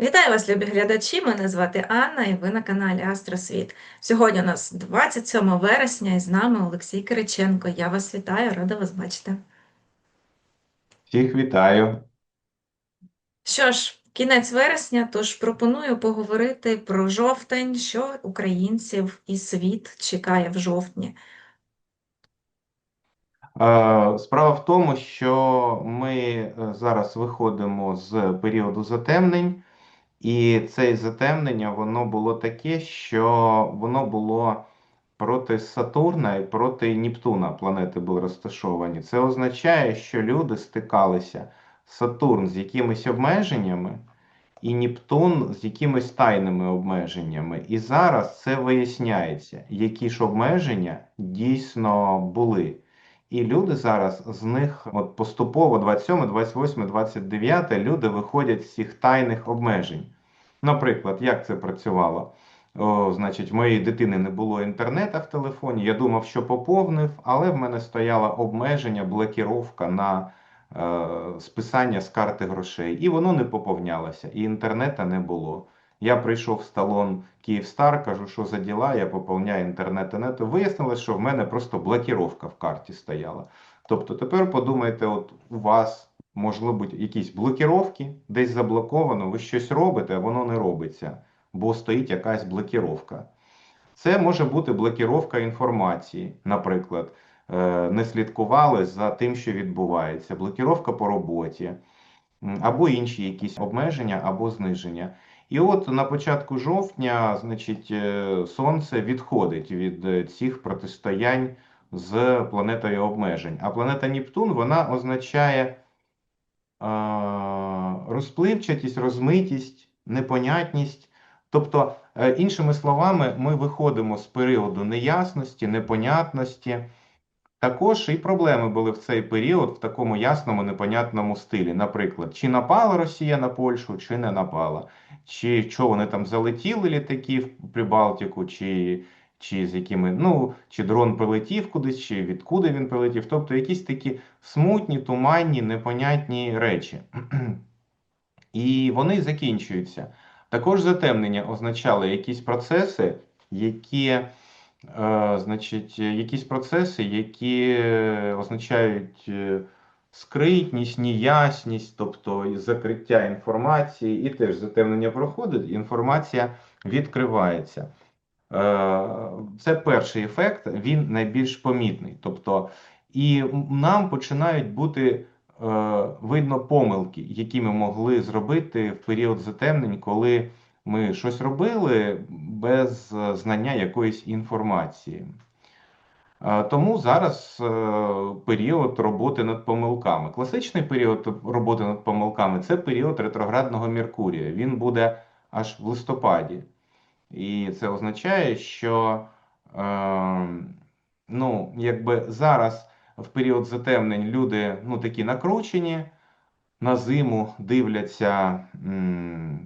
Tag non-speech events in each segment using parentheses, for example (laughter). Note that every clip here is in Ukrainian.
Вітаю вас, любі глядачі! Мене звати Анна, і ви на каналі Астросвіт. Сьогодні у нас 27 вересня, і з нами Олексій Кириченко. Я вас вітаю, рада вас бачити. Всіх вітаю. Що ж, кінець вересня, тож пропоную поговорити про жовтень, що українців і світ чекає в жовтні. Справа в тому, що ми е, зараз виходимо з періоду затемнень, і це затемнення воно було таке, що воно було проти Сатурна і проти Нептуна планети були розташовані. Це означає, що люди стикалися Сатурн з якимись обмеженнями, і Нептун з якимись тайними обмеженнями. І зараз це виясняється, які ж обмеження дійсно були. І люди зараз з них от поступово 27, 28, 29 люди виходять з цих тайних обмежень. Наприклад, як це працювало? О, значить, в моєї дитини не було інтернету в телефоні. Я думав, що поповнив, але в мене стояло обмеження, блокіровка на е, списання з карти грошей. І воно не поповнялося, і інтернету не було. Я прийшов в сталон Київстар, кажу, що за діла, я поповняю інтернет і нету. Вияснилось, що в мене просто блокіровка в карті стояла. Тобто тепер подумайте, от у вас можливо бути якісь блокіровки, десь заблоковано, ви щось робите, а воно не робиться, бо стоїть якась блокіровка. Це може бути блокіровка інформації, наприклад, е, не слідкували за тим, що відбувається, блокіровка по роботі, або інші якісь обмеження або зниження. І от на початку жовтня, значить, е, Сонце відходить від е, цих протистоянь з планетою обмежень. А планета Нептун вона означає розпливчатість, розмитість, непонятність. Тобто, е, іншими словами, ми виходимо з періоду неясності, непонятності. Також і проблеми були в цей період в такому ясному, непонятному стилі. Наприклад, чи напала Росія на Польщу, чи не напала, чи що вони там залетіли літаки в Прибалтику, чи, чи з якими, ну, чи дрон прилетів кудись, чи відкуди він прилетів. Тобто якісь такі смутні, туманні, непонятні речі. І вони закінчуються. Також затемнення означали якісь процеси, які, значить, якісь процеси, які е, означають е, скритність, неясність, тобто закриття інформації, і теж затемнення проходить, інформація відкривається. Е, Це перший ефект, він найбільш помітний. Тобто, і нам починають бути е, видно помилки, які ми могли зробити в період затемнень, коли ми щось робили без е, знання якоїсь інформації. Е, Тому зараз е, період роботи над помилками. Класичний період роботи над помилками це період ретроградного Меркурія. Він буде аж в листопаді. І це означає, що ну, якби зараз в період затемнень люди ну, такі накручені, на зиму дивляться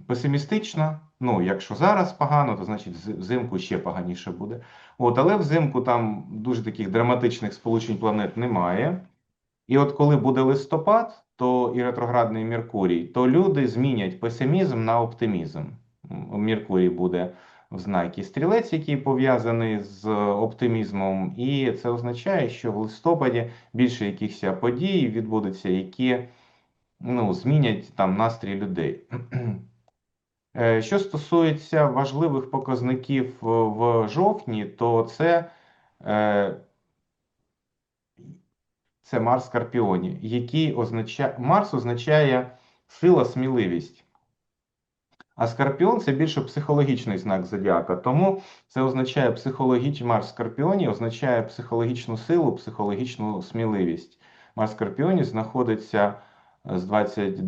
песимістично. Ну, якщо зараз погано, то значить взимку ще поганіше буде. От, але взимку там дуже таких драматичних сполучень планет немає. І от коли буде листопад, то і ретроградний Меркурій, то люди змінять песимізм на оптимізм. Меркурій буде в знакі стрілець, який пов'язаний з оптимізмом, і це означає, що в листопаді більше якихось подій відбудеться, які ну, змінять там настрій людей. (clears throat) Е, Що стосується важливих показників в в жовтні, то це, е, це Марс Скорпіоні, який означає, Марс означає сила, сміливість. А Скорпіон це більше психологічний знак зодіака. Тому це означає психологічний Марс Скорпіоні, означає психологічну силу, психологічну сміливість. Марс Скорпіоні знаходиться з 20,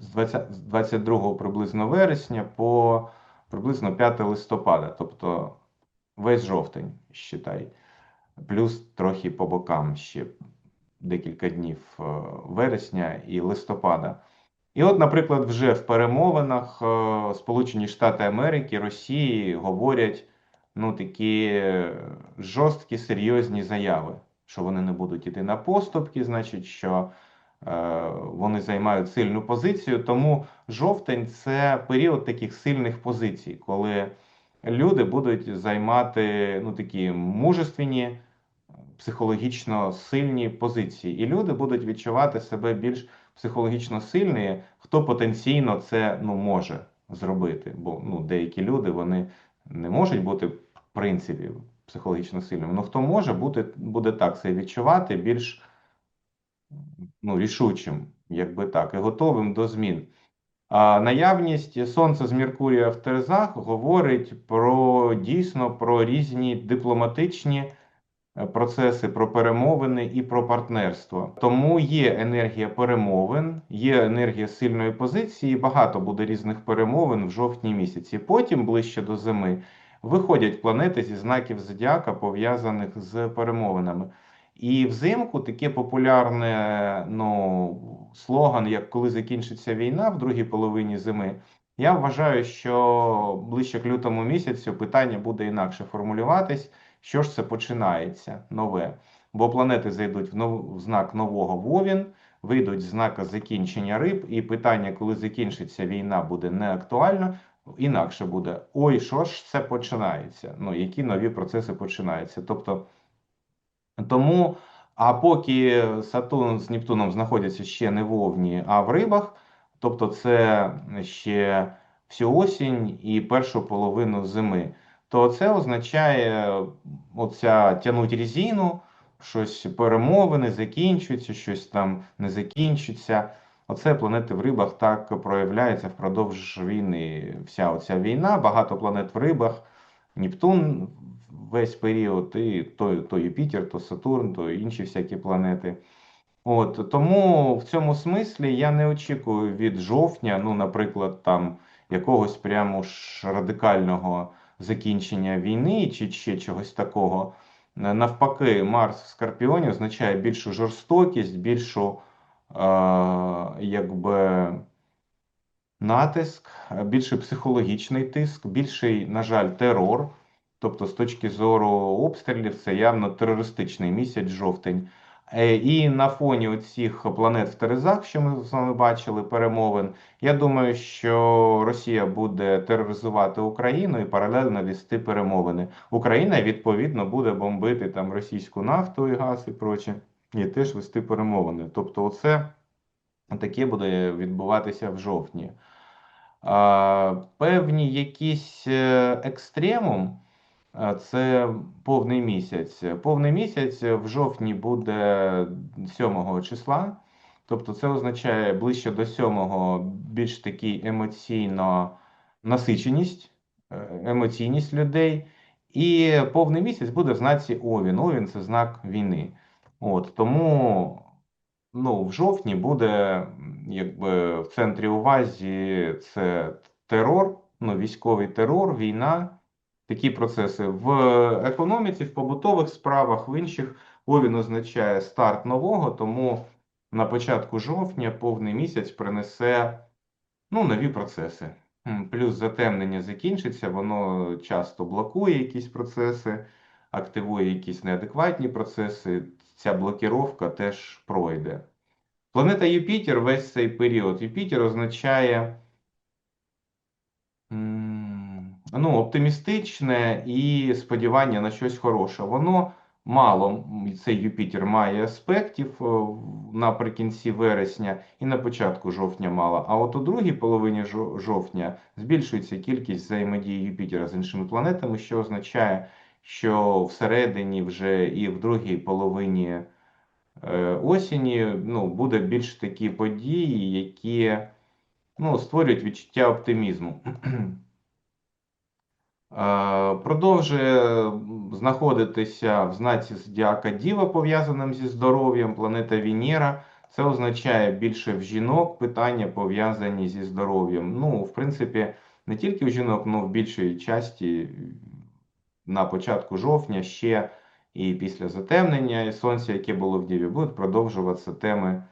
з 20, з 22 приблизно вересня по приблизно 5 листопада, тобто весь жовтень, считай, плюс трохи по бокам ще декілька днів е, вересня і листопада. І от, наприклад, вже в перемовинах е, Сполучені Штати Америки, Росії говорять ну, такі жорсткі, серйозні заяви, що вони не будуть іти на поступки, значить, що вони займають сильну позицію. Тому жовтень це період таких сильних позицій, коли люди будуть займати ну, такі мужественні, психологічно сильні позиції, і люди будуть відчувати себе більш психологічно сильні, хто потенційно це ну, може зробити. Бо ну, деякі люди вони не можуть бути в принципі психологічно сильними. Ну хто може бути, буде так це відчувати більш ну, рішучим, якби так, і готовим до змін. А наявність Сонця з Меркурія в Терезах говорить про дійсно про різні дипломатичні е, процеси, про перемовини і про партнерство. Тому є енергія перемовин, є енергія сильної позиції. Багато буде різних перемовин в жовтні місяці. Потім, ближче до зими, виходять планети зі знаків зодіака, пов'язаних з перемовинами. І взимку таке популярне ну, слоган, як коли закінчиться війна в другій половині зими. Я вважаю, що ближче к лютому місяцю питання буде інакше формулюватись, що ж це починається нове. Бо планети зайдуть в, нов... в знак нового Вовін, вийдуть знака закінчення риб, і питання, коли закінчиться війна, буде не актуально. Інакше буде: ой, що ж це починається? Ну, які нові процеси починаються? Тобто. Тому, а поки Сатурн з Нептуном знаходяться ще не в Овні, а в рибах, тобто це ще всю осінь і першу половину зими, то це означає оця тянуть резину, щось перемовини закінчуються, щось там не закінчиться. Оце планети в рибах так проявляється впродовж війни. Вся оця війна, багато планет в рибах, Нептун весь період, і то, то Юпітер, то Сатурн, то інші всякі планети. От Тому в цьому смислі я не очікую від жовтня, ну, наприклад, там якогось прямо ж радикального закінчення війни чи ще чогось такого. Навпаки, Марс в Скорпіоні означає більшу жорстокість, більшу е, якби натиск, більший психологічний тиск, більший, на жаль, терор. Тобто, з точки зору обстрілів, це явно терористичний місяць жовтень. Е, І на фоні оцих планет в Терезах, що ми з вами бачили, перемовин, я думаю, що Росія буде тероризувати Україну і паралельно вести перемовини. Україна відповідно буде бомбити там російську нафту і газ і проче, і теж вести перемовини. Тобто, оце таке буде відбуватися в жовтні. Певні якісь е, екстремум. Це повний місяць. Повний місяць в жовтні буде 7 числа. Тобто це означає ближче до 7 більш такий емоційно насиченість, е, емоційність людей. І повний місяць буде в знаці Овін. Овін це знак війни. От, Тому ну, в жовтні буде якби в центрі увазі це терор, ну, військовий терор, війна такі процеси в економіці, в побутових справах, в інших Овін означає старт нового, тому на початку жовтня повний місяць принесе ну, нові процеси. Плюс затемнення закінчиться, воно часто блокує якісь процеси, активує якісь неадекватні процеси. Ця блокіровка теж пройде. Планета Юпітер весь цей період. Юпітер означає ну, оптимістичне і сподівання на щось хороше. Воно мало, цей Юпітер має аспектів е, наприкінці вересня і на початку жовтня мало. А от у другій половині жовтня збільшується кількість взаємодії Юпітера з іншими планетами, що означає, що всередині вже і в другій половині е, осені ну, буде більш такі події, які ну, створюють відчуття оптимізму. (clears throat) Продовжує знаходитися в знаці Зодіака Діва, пов'язаним зі здоров'ям, планета Венера. Це означає більше в жінок питання пов'язані зі здоров'ям. Ну, в принципі, не тільки в жінок, але в більшій часті на початку жовтня ще і після затемнення і сонця, яке було в Діві, будуть продовжуватися теми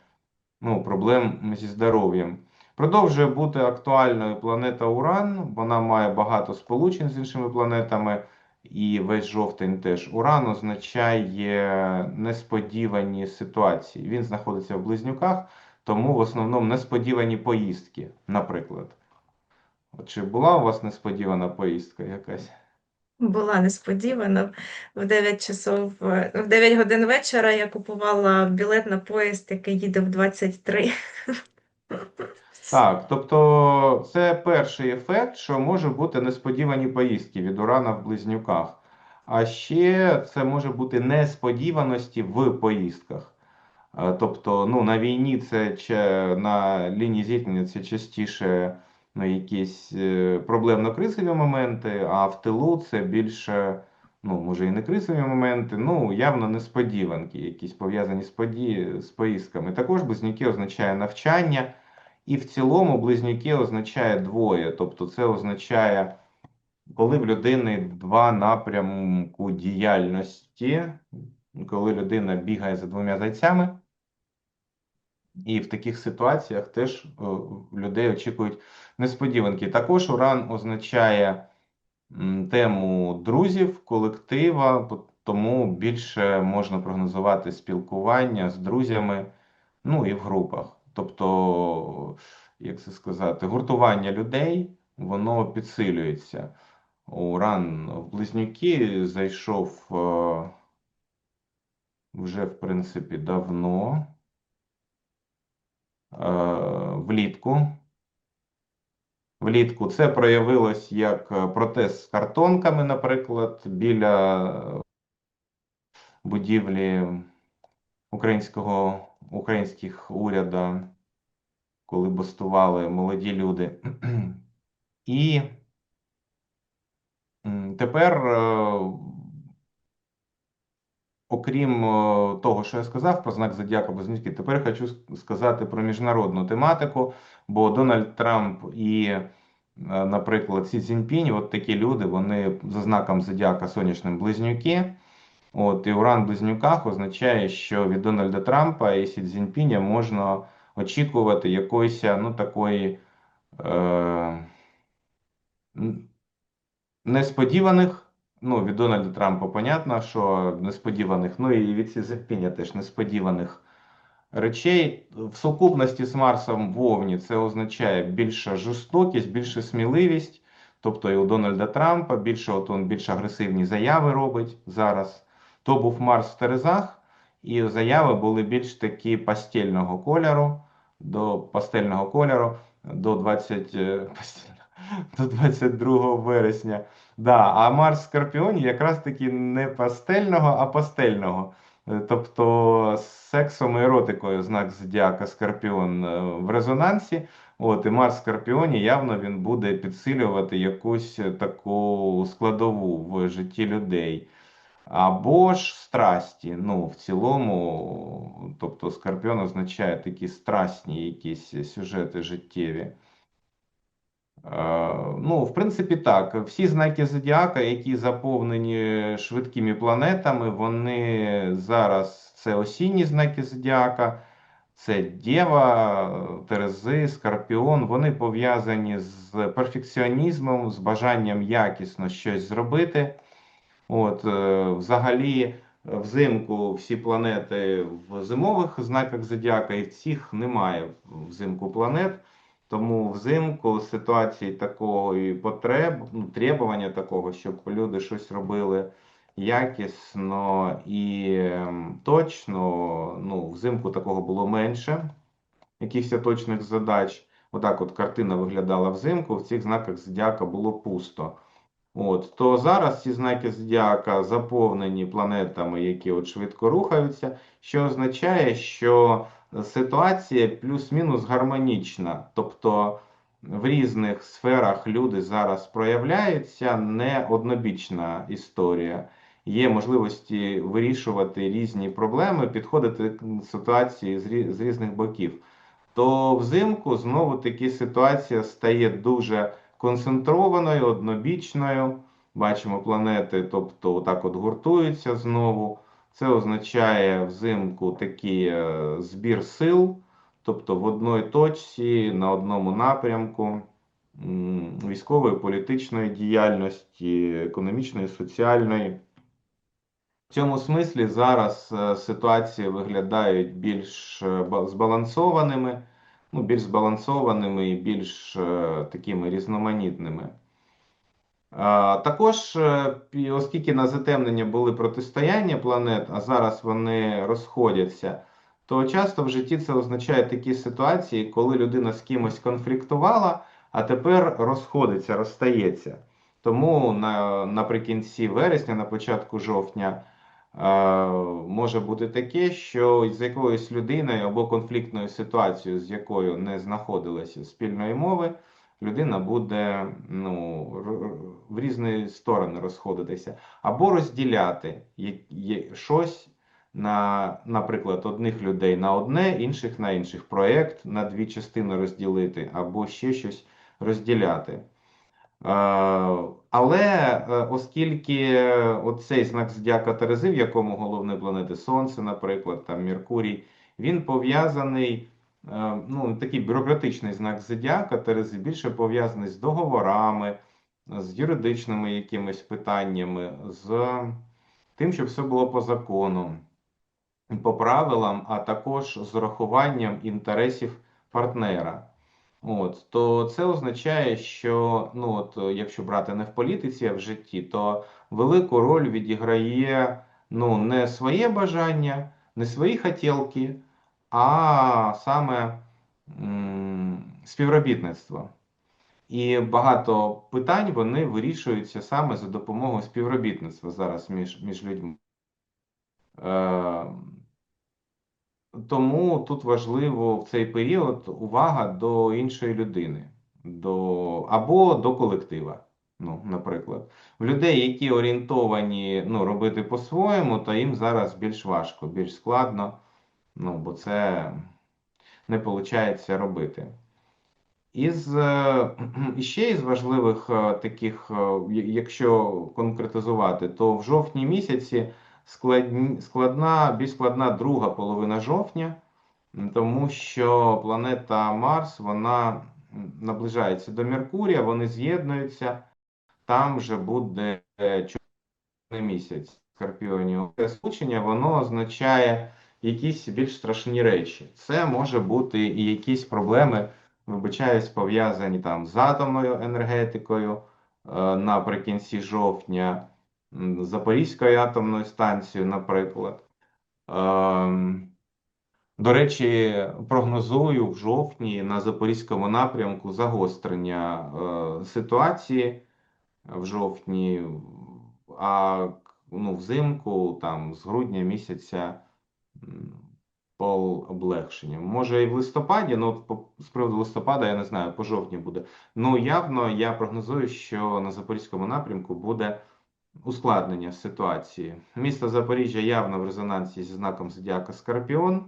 ну, проблем зі здоров'ям. Продовжує бути актуальною планета Уран, вона має багато сполучень з іншими планетами, і весь жовтень теж. Уран означає несподівані ситуації. Він знаходиться в близнюках, тому в основному несподівані поїздки, наприклад. Чи була у вас несподівана поїздка якась? Була несподівано. В 9 часов, е, в 9 годин вечора я купувала білет на поїзд, який їде в 23. Так, тобто це перший ефект, що може бути несподівані поїздки від урана в близнюках. А ще це може бути несподіваності в поїздках. Е, Тобто, ну, на війні це чи на лінії зіткнення це частіше якісь е, проблемно-кризові моменти, а в тилу це більше, ну, може і не кризові моменти, ну, явно несподіванки, якісь пов'язані з, поді... з поїздками. Також близнюки означає навчання. І в цілому близнюки означає двоє. Тобто це означає, коли в людини два напрямку діяльності, коли людина бігає за двома зайцями. І в таких ситуаціях теж е, людей очікують несподіванки. Також уран означає тему друзів, колектива, тому більше можна прогнозувати спілкування з друзями, ну і в групах. Тобто, як це сказати, гуртування людей, воно підсилюється. Уран в Близнюки зайшов е, вже, в принципі, давно, е, влітку. Влітку це проявилось як е, протест з картонками, наприклад, біля е, будівлі українського, українських уряда, коли бастували молоді люди. І тепер, е, окрім е, того, що я сказав про знак Зодіака Близнюки, тепер хочу сказати про міжнародну тематику, бо Дональд Трамп і, е, наприклад, Сі Цзіньпінь, от такі люди, вони за знаком Зодіака Сонячним Близнюки. От, і уран близнюках означає, що від Дональда Трампа і Сі Цзіньпіня можна очікувати якоїсь, ну, такої е, несподіваних, ну, від Дональда Трампа, понятно, що несподіваних, ну і від Сі Цзіньпіня теж несподіваних речей. В сукупності з Марсом в Овні це означає більша жорстокість, більша сміливість. Тобто і у Дональда Трампа більше, от він більш агресивні заяви робить зараз. То був Марс в Терезах, і заяви були більш такі пастельного кольору, до пастельного кольору до 20, е, до 22 вересня. Да, а Марс в Скорпіоні якраз таки не пастельного, а пастельного. Е, Тобто з сексом і еротикою знак зодіака Скорпіон е, в резонансі. От, і Марс в Скорпіоні явно він буде підсилювати якусь таку складову в житті людей. Або ж страсті. Ну, в цілому, тобто Скорпіон означає такі страсні якісь сюжети життєві. Е, Ну, в принципі, так. Всі знаки зодіака, які заповнені швидкими планетами, вони зараз це осінні знаки зодіака, це Дєва, Терези, Скорпіон. Вони пов'язані з перфекціонізмом, з бажанням якісно щось зробити. От, е, взагалі, взимку всі планети в зимових знаках зодіака, і в цих немає взимку планет. Тому взимку ситуації такого і потреб, ну, требування такого, щоб люди щось робили якісно і ем, точно. Ну, взимку такого було менше, якихось точних задач. Отак от картина виглядала взимку, в цих знаках зодіака було пусто. От, то зараз ці знаки зодіака заповнені планетами, які от швидко рухаються, що означає, що ситуація плюс-мінус гармонічна. Тобто в різних сферах люди зараз проявляються, не однобічна історія. Є можливості вирішувати різні проблеми, підходити к ситуації з різних боків. То взимку знову таки ситуація стає дуже концентрованою, однобічною. Бачимо планети, тобто отак от гуртуються знову. Це означає взимку такий е, збір сил, тобто в одній точці, на одному напрямку. військової, політичної діяльності, економічної, соціальної. В цьому смислі зараз е, ситуації виглядають більш е, збалансованими, ну, більш збалансованими і більш такими різноманітними. Також, е, оскільки на затемнення були протистояння планет, а зараз вони розходяться, то часто в житті це означає такі ситуації, коли людина з кимось конфліктувала, а тепер розходиться, розстається. Тому на, наприкінці вересня, на початку жовтня, е, може бути таке, що з якоюсь людиною або конфліктною ситуацією, з якою не знаходилася спільної мови, людина буде ну, в різні сторони розходитися, або розділяти щось на, наприклад, одних людей на одне, інших на інших. Проєкт на дві частини розділити, або ще щось розділяти. Але е, оскільки оцей знак зодіака Терези, в якому головне планети Сонце, наприклад, там Меркурій, він пов'язаний, ну, такий бюрократичний знак зодіака Терези, більше пов'язаний з договорами, з юридичними якимись питаннями, з тим, щоб все було по закону, по правилам, а також з урахуванням інтересів партнера. От, то це означає, що ну, от, е, якщо брати не в політиці, а в житті, то велику роль відіграє ну, не своє бажання, не свої хотілки, а саме співробітництво. І багато питань вони вирішуються саме за допомогою співробітництва зараз між, між людьми. Е, тому тут важливо в цей період увага до іншої людини, до, або до колектива. Ну, наприклад, в людей, які орієнтовані ну, робити по-своєму, то їм зараз більш важко, більш складно, ну, бо це не виходить робити. Із е, (clears throat) ще із важливих е, таких, е, якщо конкретизувати, то в жовтні місяці складні, складна, більш складна друга половина жовтня, тому що планета Марс вона наближається до Меркурія, вони з'єднуються, там вже буде чорний місяць Скорпіонів. Це сполучення воно означає якісь більш страшні речі. Це може бути і якісь проблеми, вибачаюсь, пов'язані там з атомною енергетикою е, наприкінці жовтня, Запорізькою атомною станцією, наприклад. Ем, До речі, прогнозую в жовтні на Запорізькому напрямку загострення е, ситуації в жовтні, а ну, взимку, там, з грудня місяця м, полегшення. Може і в листопаді, ну по, з приводу листопада я не знаю, по жовтні буде. Ну, явно я прогнозую, що на Запорізькому напрямку буде ускладнення ситуації. Місто Запоріжжя явно в резонансі зі знаком зодіака Скорпіон.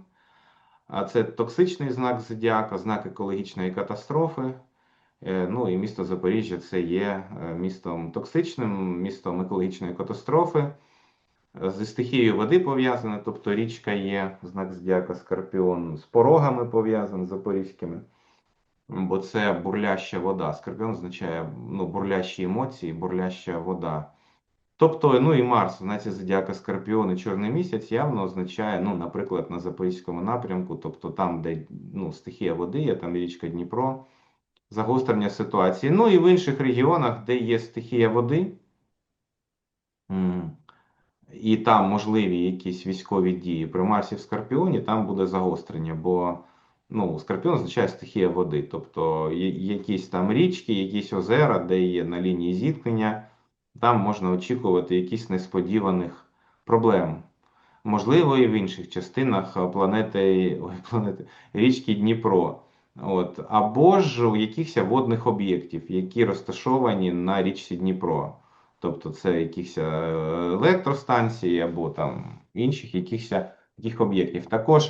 А це токсичний знак зодіака, знак екологічної катастрофи. Е, Ну і місто Запоріжжя це є е, містом токсичним, містом екологічної катастрофи. Зі стихією води пов'язане, тобто річка є, знак зодіака Скорпіон, з порогами пов'язаний запорізькими, бо це бурляща вода. Скорпіон означає ну, бурлящі емоції, бурляща вода. Тобто, ну і Марс, знаці зодіака Скорпіон і Чорний місяць явно означає, ну, наприклад, на Запорізькому напрямку, тобто там, де ну, стихія води, є там річка Дніпро, загострення ситуації. Ну і в інших регіонах, де є стихія води, і там можливі якісь військові дії. При Марсі в Скорпіоні там буде загострення, бо ну, Скорпіон означає стихія води, тобто якісь там річки, якісь озера, де є на лінії зіткнення, там можна очікувати якісь несподіваних проблем. Можливо, і в інших частинах планети, ой, (laughs) планети річки Дніпро. От. Або ж у якихось водних об'єктів, які розташовані на річці Дніпро. Тобто це якісь е, електростанції або там інших якихось таких об'єктів. Також е,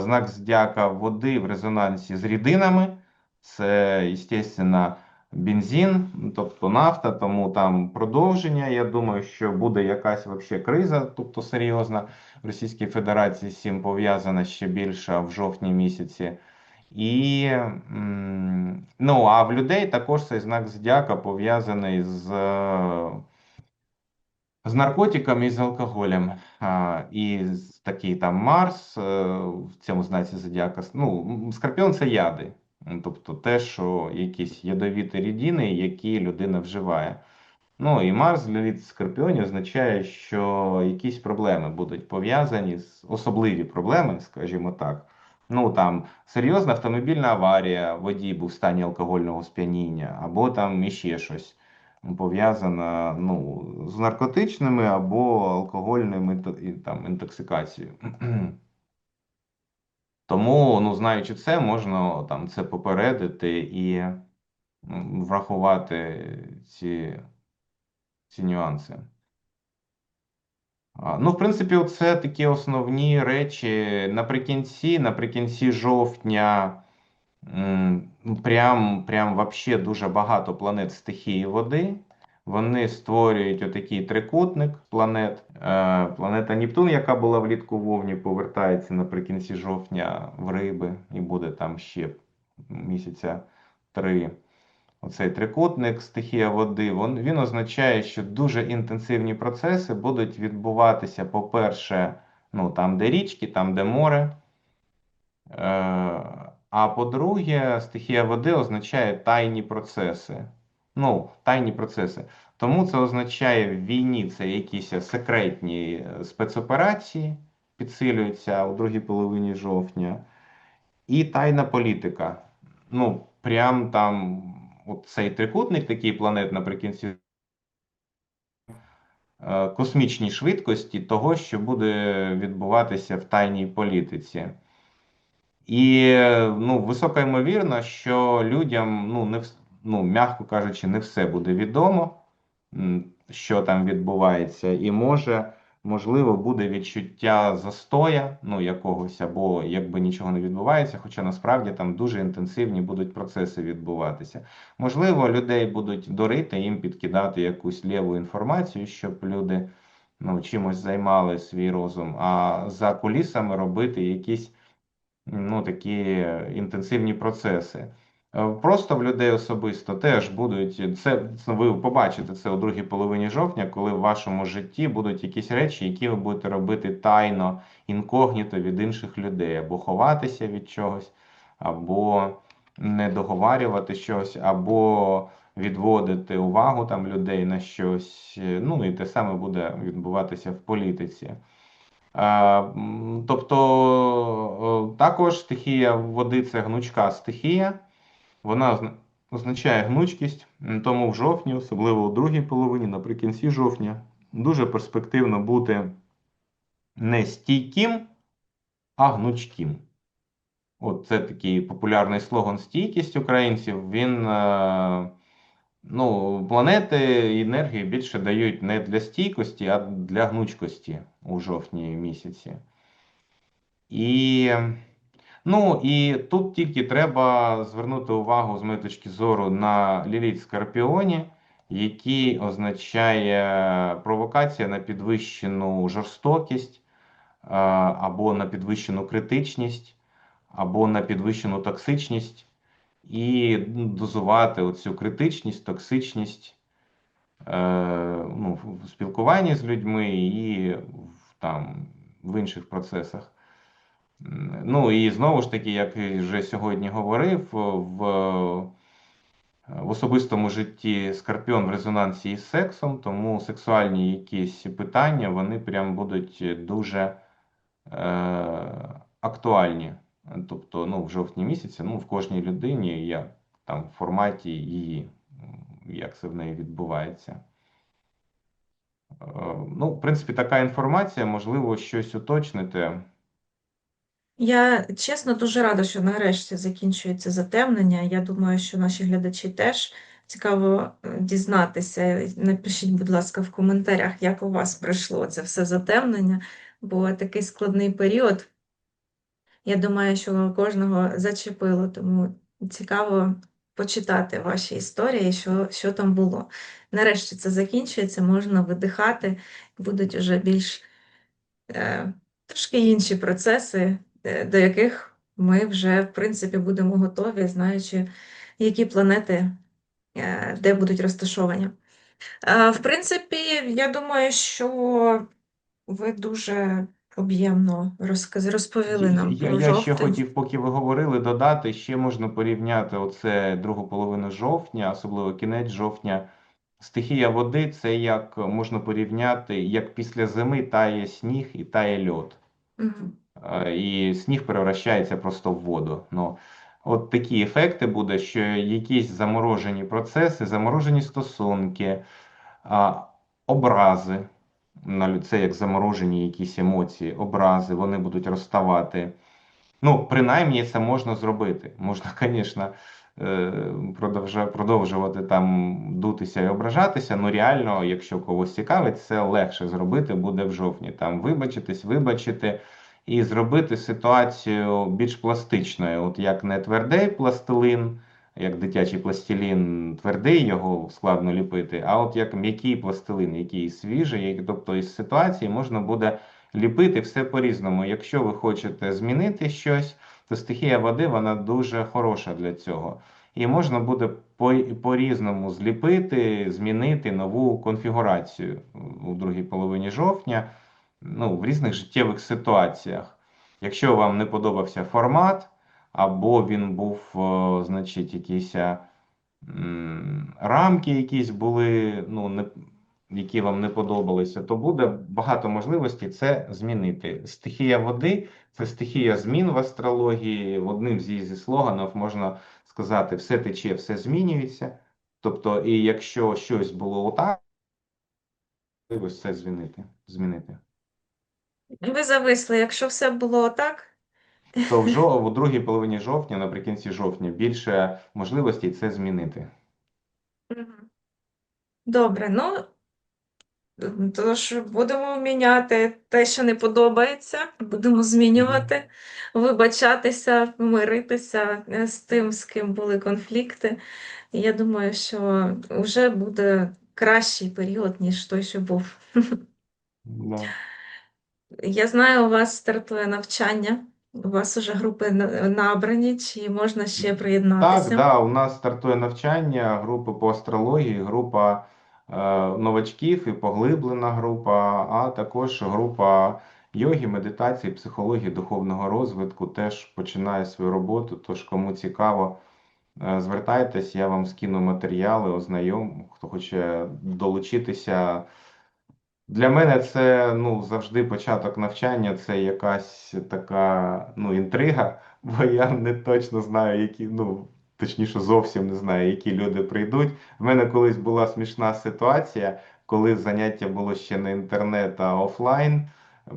знак зодіака води в резонансі з рідинами. Це, звісно, бензин, тобто нафта, тому там продовження. Я думаю, що буде якась вообще криза, тобто серйозна в Російській Федерації з цим пов'язана ще більше в жовтні місяці. І, ну, а в людей також цей знак зодіака пов'язаний з, з наркотиками і з алкоголем. І такий там Марс е, в цьому знаці зодіака. Ну, Скорпіон це яди. Тобто те, що якісь ядовіті рідини, які людина вживає. Ну і Марс літ Скорпіоні означає, що якісь проблеми будуть пов'язані з особливі проблеми, скажімо так. Ну там серйозна автомобільна аварія, водій був в стані алкогольного сп'яніння, або там іще щось пов'язане ну, з наркотичними або алкогольними там, інтоксикацією. (clears throat) Тому, ну, знаючи це, можна там це попередити і врахувати ці, ці нюанси. Ну, в принципі, це такі основні речі. Наприкінці, наприкінці жовтня, прям, прям вообще дуже багато планет стихії води. Вони створюють отакий трикутник планет. Е, планета Нептун, яка була влітку в Овні, повертається наприкінці жовтня в Риби і буде там ще місяця три. Оцей трикутник, стихія води, він, він означає, що дуже інтенсивні процеси будуть відбуватися, по-перше, ну, там, де річки, там, де море. Е, а по-друге, стихія води означає тайні процеси. Ну, тайні процеси. Тому це означає в війні це якісь секретні е, спецоперації, підсилюються у другій половині жовтня. І тайна політика. Ну, прям там от цей трикутник, такий планет наприкінці е, космічній швидкості того, що буде відбуватися в тайній політиці. І ну, висока ймовірно, що людям, ну, не ну, м'яко кажучи, не все буде відомо, що там відбувається, і може, можливо, буде відчуття застоя, ну, якогось, або якби нічого не відбувається, хоча насправді там дуже інтенсивні будуть процеси відбуватися. Можливо, людей будуть дурити, їм підкидати якусь ліву інформацію, щоб люди ну, чимось займали свій розум, а за кулісами робити якісь ну, такі інтенсивні процеси. Е, Просто в людей особисто теж будуть це, ви побачите це у другій половині жовтня, коли в вашому житті будуть якісь речі, які ви будете робити тайно, інкогніто від інших людей, або ховатися від чогось, або не договарювати щось, або відводити увагу там людей на щось. Ну і те саме буде відбуватися в політиці. Е, Тобто е, також стихія води це гнучка стихія. Вона означає гнучкість, тому в жовтні, особливо у другій половині, наприкінці жовтня, дуже перспективно бути не стійким, а гнучким. От це такий популярний слоган стійкість українців. Він, е, ну, планети і енергії більше дають не для стійкості, а для гнучкості у жовтні місяці. І, ну, і тут тільки треба звернути увагу з моєї точки зору на Ліліт Скорпіоні, який означає провокація на підвищену жорстокість, або на підвищену критичність, або на підвищену токсичність, і ну, дозувати оцю критичність, токсичність е, ну, в спілкуванні з людьми і в, там, в інших процесах. Ну і знову ж таки, як вже сьогодні говорив, в, в особистому житті Скорпіон в резонансі із сексом, тому сексуальні якісь питання вони прям будуть дуже е, актуальні. Тобто, ну, в жовтні місяці, ну, в кожній людині, як там в форматі її, як це в неї відбувається. Е, Ну, в принципі, така інформація, можливо, щось уточнити. Я чесно дуже рада, що нарешті закінчується затемнення. Я думаю, що наші глядачі теж цікаво е, дізнатися. Напишіть, будь ласка, в коментарях, як у вас пройшло це все затемнення, бо такий складний період. Я думаю, що кожного зачепило, тому цікаво почитати ваші історії, що, що там було. Нарешті це закінчується, можна видихати, будуть вже більш е, трошки інші процеси, до яких ми вже, в принципі, будемо готові, знаючи, які планети е, де будуть розташовані. Е, В принципі, я думаю, що ви дуже об'ємно розповіли нам я, про я ще хотів, поки ви говорили, додати, ще можна порівняти оце другу половину жовтня, особливо кінець жовтня. Стихія води це як можна порівняти, як після зими тає сніг і тає льод. Мгм. Е, і сніг перевращається просто в воду. Ну, от такі ефекти буде, що якісь заморожені процеси, заморожені стосунки, образи, це як заморожені якісь емоції, образи, вони будуть розставати. Ну, принаймні, це можна зробити. Можна, (laughs) звісно, продовжувати там дутися і ображатися. Ну, реально, якщо когось цікавить, це легше зробити буде в жовтні. Там вибачитись, вибачити і зробити ситуацію більш пластичною. От як не твердий пластилин, як дитячий пластилін твердий, його складно ліпити, а от як м'який пластилин, який свіжий, тобто із ситуації можна буде ліпити все по-різному. Якщо ви хочете змінити щось, то стихія води вона дуже хороша для цього. І можна буде по- по-різному зліпити, змінити нову конфігурацію у другій половині жовтня, ну, в різних життєвих ситуаціях. Якщо вам не подобався формат, або він був, е, значить, якісь е, рамки якісь були, ну, не, які вам не подобалися, то буде багато можливостей це змінити. Стихія води це стихія змін в астрології. В Одним з її зі слоганів можна сказати: все тече, все змінюється. Тобто, і якщо щось було отак, можливість це змінити. змінити. Ви зависли, якщо все було так, То в, жо... в другій половині жовтня, наприкінці жовтня, більше можливостей це змінити. Мгм. добре, ну тож будемо міняти те, що не подобається, будемо змінювати, вибачатися, миритися е, з тим, з ким були конфлікти. І я думаю, що вже буде кращий період, ніж той, що був. Да. Я знаю, у вас стартує навчання, у вас уже групи на- набрані, чи можна ще Так, приєднатися? да, у нас стартує навчання групи по астрології, група е, новачків і поглиблена група, а також група йоги, медитації, психології, духовного розвитку теж починає свою роботу. Тож, кому цікаво, е, звертайтесь, я вам скину матеріали, ознайом, хто хоче долучитися. Для мене це ну, завжди початок навчання, це якась така ну, інтрига, (laughs) бо я не точно знаю, які, ну, точніше, зовсім не знаю, які люди прийдуть. В мене колись була смішна ситуація, коли заняття було ще не інтернет, а офлайн.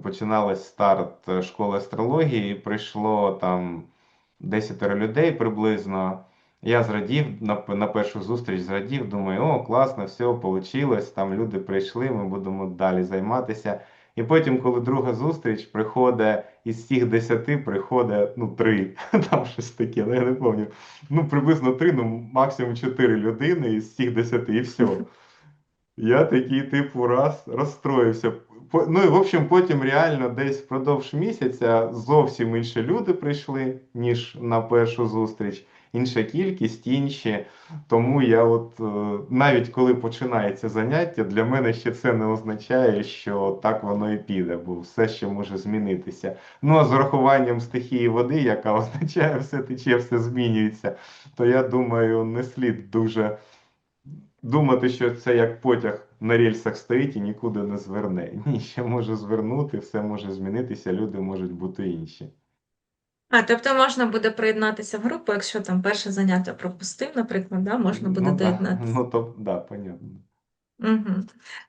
Починалась старт е, школи астрології, і прийшло там 10 людей приблизно. Я зрадів на, на першу зустріч, зрадів, думаю, о, класно, все вийшло, там люди прийшли, ми будемо далі займатися. І потім, коли друга зустріч приходить, із цих десяти приходить ну, три, (laughs) там щось таке, ну я не пам'ятаю. Ну, приблизно три, ну максимум чотири людини із цих десяти, і все. Я такий, типу, раз розстроївся. Ну і в общем, потім реально десь впродовж місяця зовсім інші люди прийшли, ніж на першу зустріч, інша кількість, інші. Тому я от е, навіть коли починається заняття, для мене ще це не означає, що так воно і піде, бо все ще може змінитися. Ну а з урахуванням стихії води, яка (laughs) означає все тече, все змінюється, то я думаю, не слід дуже думати, що це як потяг на рельсах стоїть і нікуди не зверне. Ні, ще може звернути, все може змінитися, люди можуть бути інші. А, тобто можна буде приєднатися в групу, якщо там перше заняття пропустив, наприклад, да, можна буде Ну, да. доєднатися. Ну, то, да, понятно. Угу.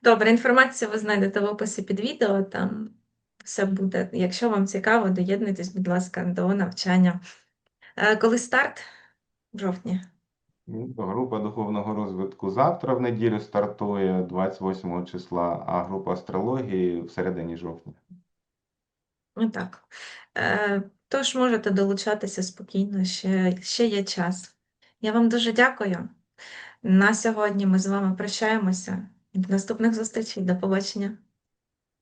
Добре, інформацію ви знайдете в описі під відео, там все буде. Якщо вам цікаво, доєднуйтесь, будь ласка, до навчання. Е, Коли старт? В жовтні. Ну, Група духовного розвитку завтра в неділю стартує 28 числа, а група астрології в середині жовтня. Отак. Е, Тож можете долучатися спокійно, ще, ще є час. Я вам дуже дякую. На сьогодні ми з вами прощаємося. До наступних зустрічей. До побачення.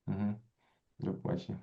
Угу. До побачення.